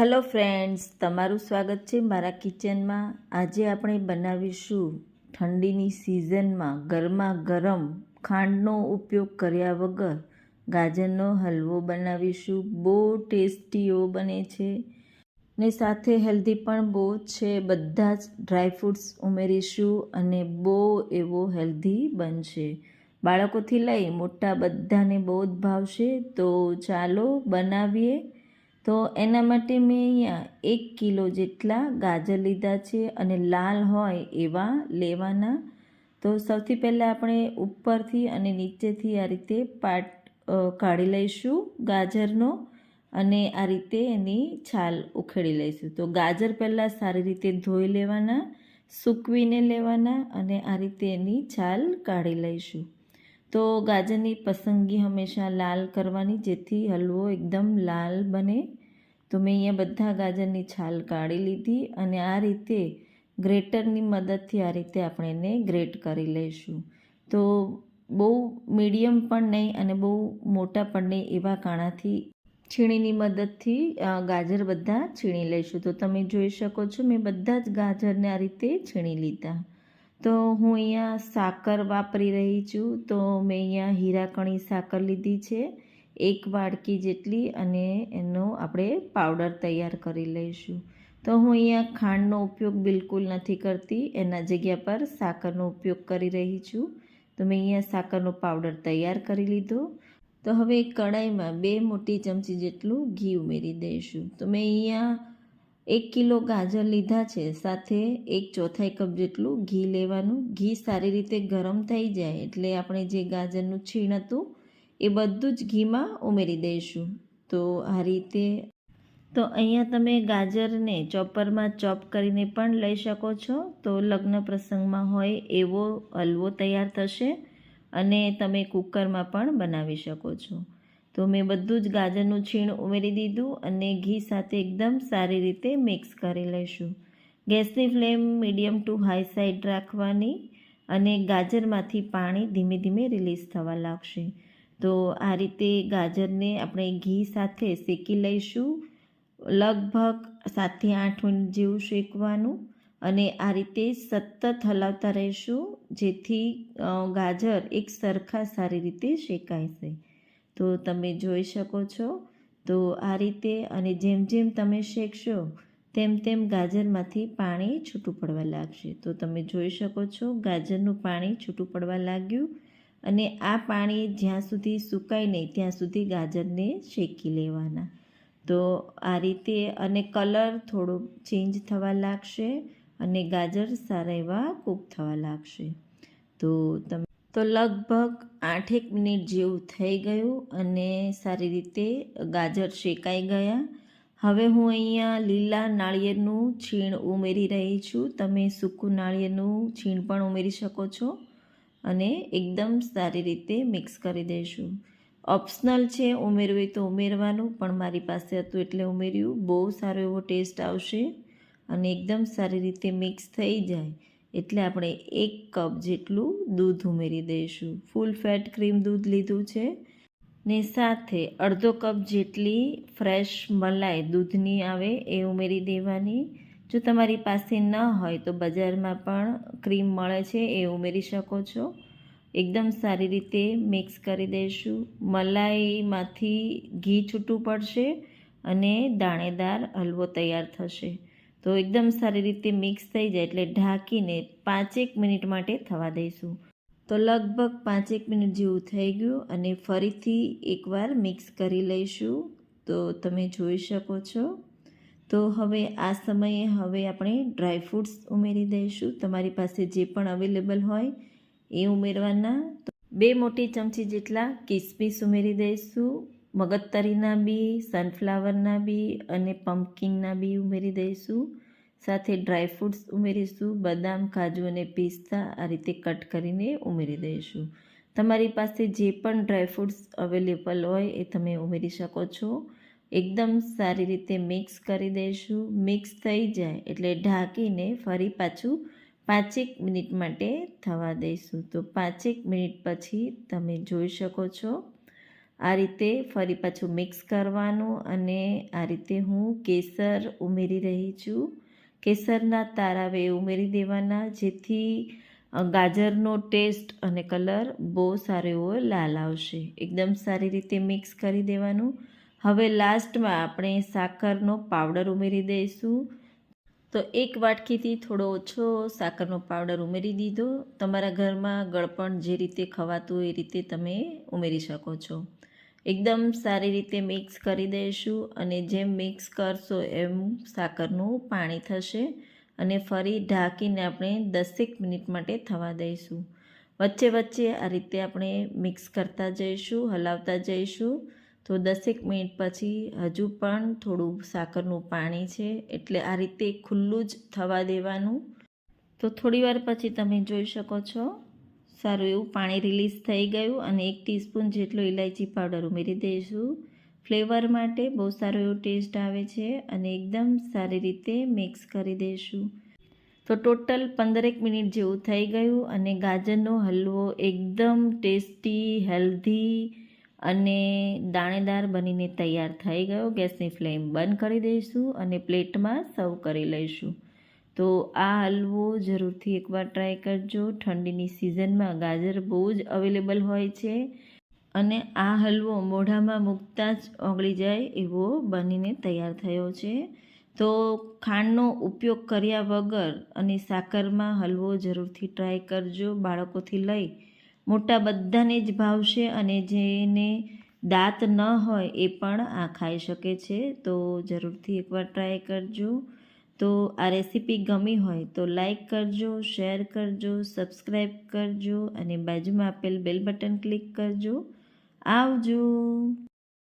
Hello friends તમારું સ્વાગત છે મારા કિચનમાં. આજે આપણે બનાવીશું ઠંડીની સિઝનમાં ગરમા ગરમ ખાંડનો ઉપયોગ કર્યા વગર ગાજરનો હલવો બનાવીશું. બહુ ટેસ્ટીઓ બને છે ને સાથે હેલ્ધી પણ બહુ છે. બધા જ ડ્રાયફ્રૂટ્સ ઉમેરીશું અને બહુ એવો હેલ્ધી બનશે. બાળકોથી લઈ મોટા બધાને બહુ જ ભાવશે. તો ચાલો બનાવીએ. તો એના માટે મેં અહીંયા એક કિલો જેટલા ગાજર લીધા છે અને લાલ હોય એવા લેવાના. તો સૌથી પહેલાં આપણે ઉપરથી અને નીચેથી આ રીતે પાટ કાઢી લઈશું ગાજરનો અને આ રીતે એની છાલ ઉખેડી લઈશું. તો ગાજર પહેલાં સારી રીતે ધોઈ લેવાના, સૂકવીને લેવાના અને આ રીતે એની છાલ કાઢી લઈશું. તો ગાજરની પસંદગી હંમેશા લાલ કરવાની, જેથી હલવો એકદમ લાલ બને. તો મેં અહીંયા બધા ગાજરની છાલ કાઢી લીધી અને આ રીતે ગ્રેટરની મદદથી આ રીતે આપણે એને ગ્રેટ કરી લઈશું. તો બહુ મીડિયમ પણ નહીં અને બહુ મોટા પણ નહીં એવા કાણાથી છીણીની મદદથી ગાજર બધા છીણી લઈશું. તો તમે જોઈ શકો છો, મેં બધા જ ગાજરને આ રીતે છીણી લીધા. તો હું અહીંયા સાકર વાપરી રહી છું. તો મેં અહીંયા હીરાકણી સાકર લીધી છે. એક વાડકી જેટલી અને એનો આપણે પાવડર તૈયાર કરી લઈશું. તો હું અહીંયા ખાંડનો ઉપયોગ બિલકુલ નથી કરતી. એના જગ્યા પર સાકરનો ઉપયોગ કરી રહી છું. તો મેં અહીંયા સાકરનો પાવડર તૈયાર કરી લીધો. તો હવે કડાઈમાં બે મોટી ચમચી જેટલું ઘી ઉમેરી દઈશું. તો મેં અહીંયા એક કિલો ગાજર લીધા છે, સાથે એક ચોથાઈ કપ જેટલું ઘી લેવાનું. ઘી સારી રીતે ગરમ થઈ જાય એટલે આપણે જે ગાજરનું છીણ હતું એ બધું જ ઘીમાં ઉમેરી દઈશું. તો આ રીતે તો અહીંયા તમે ગાજરને ચોપરમાં ચોપ કરીને પણ લઈ શકો છો. તો લગ્ન પ્રસંગમાં હોય એવો હલવો તૈયાર થશે અને તમે કુકરમાં પણ બનાવી શકો છો. તો મેં બધું જ ગાજરનું છીણ ઉમેરી દીધું અને ઘી સાથે એકદમ સારી રીતે મિક્સ કરી લઈશું. ગેસની flame medium to high side રાખવાની અને ગાજરમાંથી પાણી ધીમે ધીમે રિલીઝ થવા લાગશે. તો આ રીતે ગાજરને આપણે ઘી સાથે શેકી લઈશું. લગભગ સાતથી આઠ મિનિટ જેવું શેકવાનું અને આ રીતે સતત હલાવતા રહીશું જેથી ગાજર એક સરખા સારી રીતે શેકાશે તો તમે જોઈ શકો છો. તો આ રીતે અને જેમ જેમ તમે શેકશો, તેમ તેમ ગાજરમાંથી પાણી છૂટું પડવા લાગશે. તો તમે જોઈ શકો છો, ગાજરનું પાણી છૂટું પડવા લાગ્યું અને આ પાણી જ્યાં સુધી સુકાય નહીં, ત્યાં સુધી ગાજરને શેકી લેવાના. તો આ રીતે અને કલર થોડો ચેન્જ થવા લાગશે અને ગાજર સારા એવા કૂક થવા લાગશે. તો તમે તો લગભગ આઠેક મિનિટ જેવું થઈ ગયું અને સારી રીતે ગાજર શેકાઈ ગયા. હવે હું અહીંયા લીલા નાળિયેરનું છીણ ઉમેરી રહી છું. તમે સૂકું નાળિયેરનું છીણ પણ ઉમેરી શકો છો અને એકદમ સારી રીતે મિક્સ કરી દઈશું ઓપ્શનલ છે ઉમેરવું તો ઉમેરવાનું, પણ મારી પાસે હતું એટલે ઉમેર્યું. બહુ સારો એવો ટેસ્ટ આવશે અને એકદમ સારી રીતે મિક્સ થઈ જાય. એટલે આપણે એક કપ જેટલું દૂધ ઉમેરી દઈશું. ફૂલ ફેટ ક્રીમ દૂધ લીધું છે ને સાથે અડધો કપ જેટલી ફ્રેશ મલાઈ દૂધની આવે એ ઉમેરી દેવાની. જો તમારી પાસે ન હોય તો બજારમાં પણ ક્રીમ મળે છે એ ઉમેરી શકો છો. એકદમ સારી રીતે મિક્સ કરી દઈશું. મલાઈમાંથી ઘી છૂટું પડશે અને દાણેદાર હલવો તૈયાર થશે. તો એકદમ સારી રીતે મિક્સ થઈ જાય એટલે ઢાંકીને પાંચેક મિનિટ માટે થવા દઈશું. તો લગભગ પાંચેક મિનિટ જેવું થઈ ગયું અને ફરીથી એકવાર મિક્સ કરી લઈશું. તો તમે જોઈ શકો છો. તો હવે આ સમયે હવે આપણે ડ્રાય ફ્રૂટ્સ ઉમેરી દઈશું. તમારી પાસે જે પણ અવેલેબલ હોય એ ઉમેરવાના. બે મોટી ચમચી જેટલા કિસમિસ ઉમેરી દઈશું. મગજતરીના બી સનફ્લાવરના બી અને પમ્પકિનના બી ઉમેરી દઈશું. સાથે ડ્રાયફ્રૂટ્સ ઉમેરીશું. બદામ, કાજુ અને પિસ્તા આ રીતે કટ કરીને ઉમેરી દઈશું. તમારી પાસે જે પણ ડ્રાયફ્રૂટ્સ અવેલેબલ હોય એ તમે ઉમેરી શકો છો. એકદમ સારી રીતે મિક્સ કરી દઈશું. મિક્સ થઈ જાય એટલે ઢાંકીને ફરી પાછું પાંચેક મિનિટ માટે થવા દઈશું. તો પાંચેક મિનિટ પછી તમે જોઈ શકો છો આ રીતે ફરી પાછું મિક્સ કરવાનું અને આ રીતે હું કેસર ઉમેરી રહી છું. કેસરના તારાવે ઉમેરી દેવાના, જેથી ગાજરનો ટેસ્ટ અને કલર બહુ સારો એવો લાલ આવશે. એકદમ સારી રીતે મિક્સ કરી દેવાનું. હવે લાસ્ટમાં આપણે સાકરનો પાવડર ઉમેરી દઈશું. તો એક વાટકીથી થોડો ઓછો સાકરનો પાવડર ઉમેરી દીધો. તમારા ઘરમાં ગળપણ જે રીતે ખવાતું એ રીતે તમે ઉમેરી શકો છો. એકદમ સારી રીતે મિક્સ કરી દઈશું અને જેમ મિક્સ કરશો એમ સાકરનું પાણી થશે અને ફરી ઢાંકીને આપણે દસેક મિનિટ માટે થવા દઈશું. વચ્ચે વચ્ચે આ રીતે આપણે મિક્સ કરતા જઈશું, હલાવતા જઈશું. તો દસેક મિનિટ પછી હજુ પણ થોડું સાકરનું પાણી છે એટલે આ રીતે ખુલ્લું જ થવા દેવાનું. તો થોડીવાર પછી તમે જોઈ શકો છો સારું એવું પાણી રિલીઝ થઈ ગયું અને એક ટીસ્પૂન જેટલો ઇલાયચી પાવડર ઉમેરી દઈશું. ફ્લેવર માટે બહુ સારો એવો ટેસ્ટ આવે છે અને એકદમ સારી રીતે મિક્સ કરી દઈશું. તો ટોટલ પંદરેક મિનિટ જેવું થઈ ગયું અને ગાજરનો હલવો એકદમ ટેસ્ટી હેલ્ધી અને દાણેદાર બનીને તૈયાર થઈ ગયો. ગેસની ફ્લેમ બંધ કરી દઈશું અને પ્લેટમાં સર્વ કરી લઈશું. તો આ હલવો જરૂરથી એકવાર ટ્રાય કરજો. ઠંડીની સિઝનમાં ગાજર બહુ જ અવેલેબલ હોય છે અને આ હલવો મોઢામાં મૂકતા જ ઓગળી જાય એવો બનીને તૈયાર થયો છે. તો ખાંડનો ઉપયોગ કર્યા વગર અને સાકરમાં હલવો જરૂરથી ટ્રાય કરજો. બાળકોથી લઈ મોટા બધાને જ ભાવશે અને જેને દાંત ન હોય એ પણ આ ખાઈ શકે છે. તો જરૂરથી એકવાર ટ્રાય કરજો. તો આ રેસીપી ગમી હોય તો લાઈક કરજો, શેર કરજો, સબસ્ક્રાઈબ કરજો અને બાજુમાં આપેલ બેલ બટન ક્લિક કરજો. આવજો.